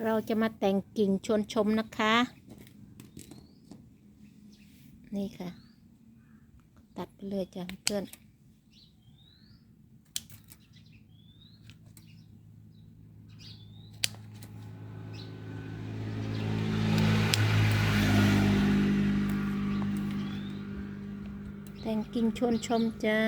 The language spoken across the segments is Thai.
เราจะมาแต่งกิ่งชวนชมนะคะ นี่ค่ะ ตัดไปเลยจ้ะเพื่อน แต่งกิ่งชวนชมจ้า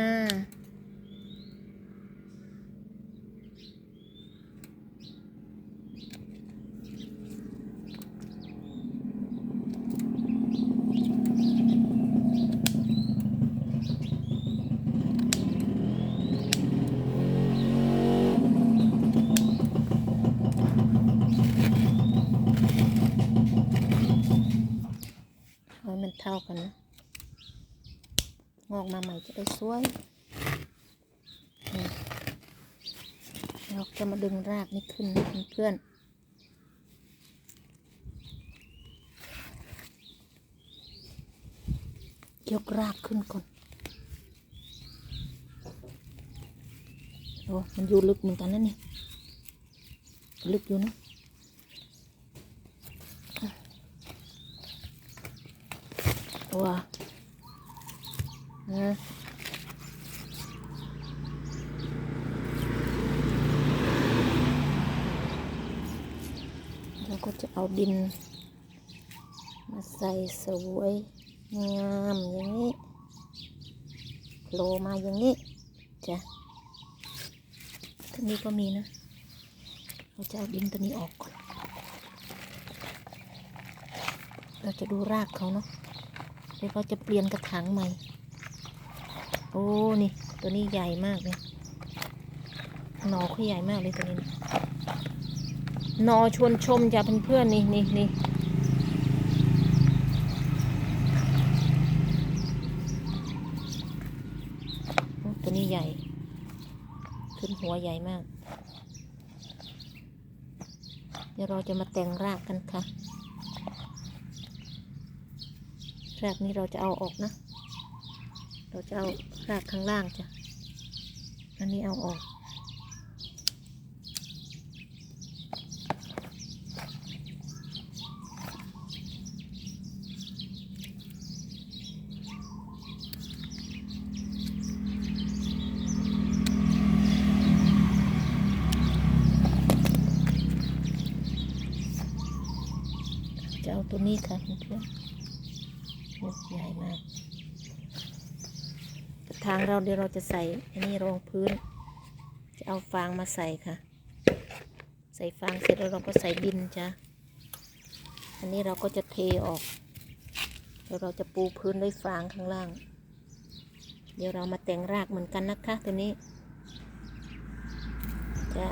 ให้มันเท่ากันนะ งอกมาใหม่จะได้สวยเราจะมาดึงรากนี้ขึ้นนะเพื่อนยกรากขึ้นก่อนโอ้มันอยู่ลึกเหมือนกันนะเนี่ย ลึกอยู่นะ ว้านะเราก็จะเอาดิน มาใส่สวยงามอย่างนี้โผล่มาอย่างนี้จ้ะตัวนี้ก็มีนะ เราจะเอาดินตัวนี้ออกก่อน เราจะดูรากเขาเนาะ เดี๋ยวเราจะเปลี่ยนกระถางใหม่ โอ้ นี่ ตัวนี้ใหญ่มากเลยหนอเขาใหญ่มากเลยตัวนี้นะหนอชวนชมจ้ะเพื่อนๆนี่นี่นี่ตัวนี้ใหญ่ ขึ้นหัวใหญ่มาก เดี๋ยวเราจะมาแต่งรากกันค่ะ รากนี้เราจะเอาออกนะ เราจะเอารากข้างล่างจ้ะ อันนี้เอาออก จะเอาตัวนี้ค่ะเพื่อน ใหญ่มากทางเราเดี๋ยวเราจะใส่อันนี้รองพื้น จะเอาฟางมาใส่ค่ะ ใส่ฟางเสร็จแล้วเราก็ใส่ดินจ้ะอันนี้เราก็จะเทออกเดี๋ยวเราจะปูพื้นด้วยฟางข้างล่าง เดี๋ยวเรามาแต่งรากเหมือนกันนะคะตัวนี้จ้า